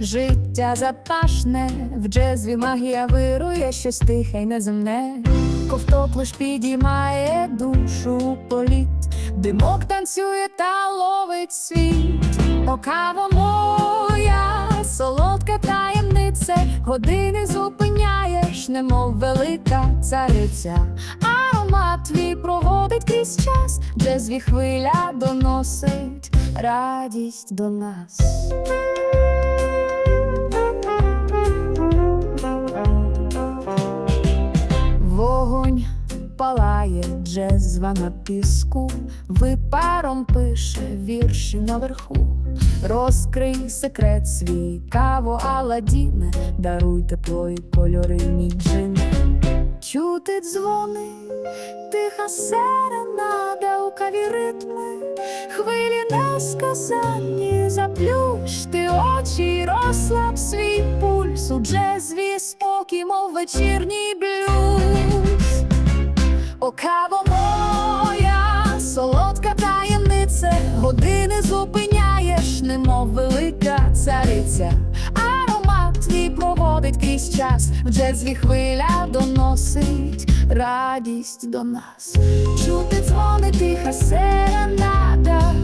життя запашне, в джезві магія вирує щось тихе й неземне. Ковток лиш підіймає душу у політ, димок танцює та ловить світ. О, кава моя, солодка таємниця, години зупиняєш, немов велика цариця. Аромат твій проводить крізь час, джезві хвиля доносить радість до нас. Вогонь палає джезва на піску, випаром пише вірші наверху. Розкрий секрет свій, каво Аладдіне, даруй тепло і кольори мій джине. Чути дзвони, тиха серенада у каві ритми, хвилі несказанні, заплющ ти очі, розслаб свій пульс у джезві спокій, мов вечірній блюз. Години зупиняєш, немов велика цариця. Аромат твій проводить крізь час, в джезві хвиля доносить радість до нас. Чути дзвони тиха серенада,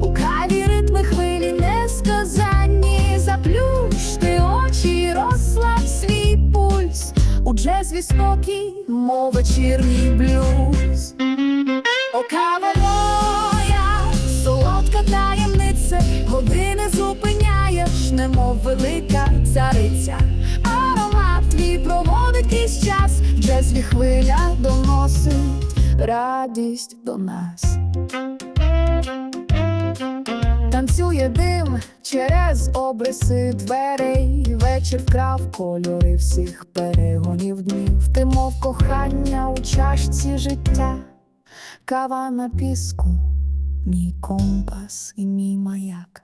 у каві ритми хвилі несказанні, заплющ ти очі, розслаб свій пульс. У джезві спокій, мов вечірній блюз. О, немов велика цариця. Аромат твій проводить крізь час, джезві хвиля доносить радість до нас. Танцює дим через обриси дверей, вечір вкрав кольори всіх перегонів днів. Ти мов кохання у чашці життя, кава на піску, мій компас і мій маяк.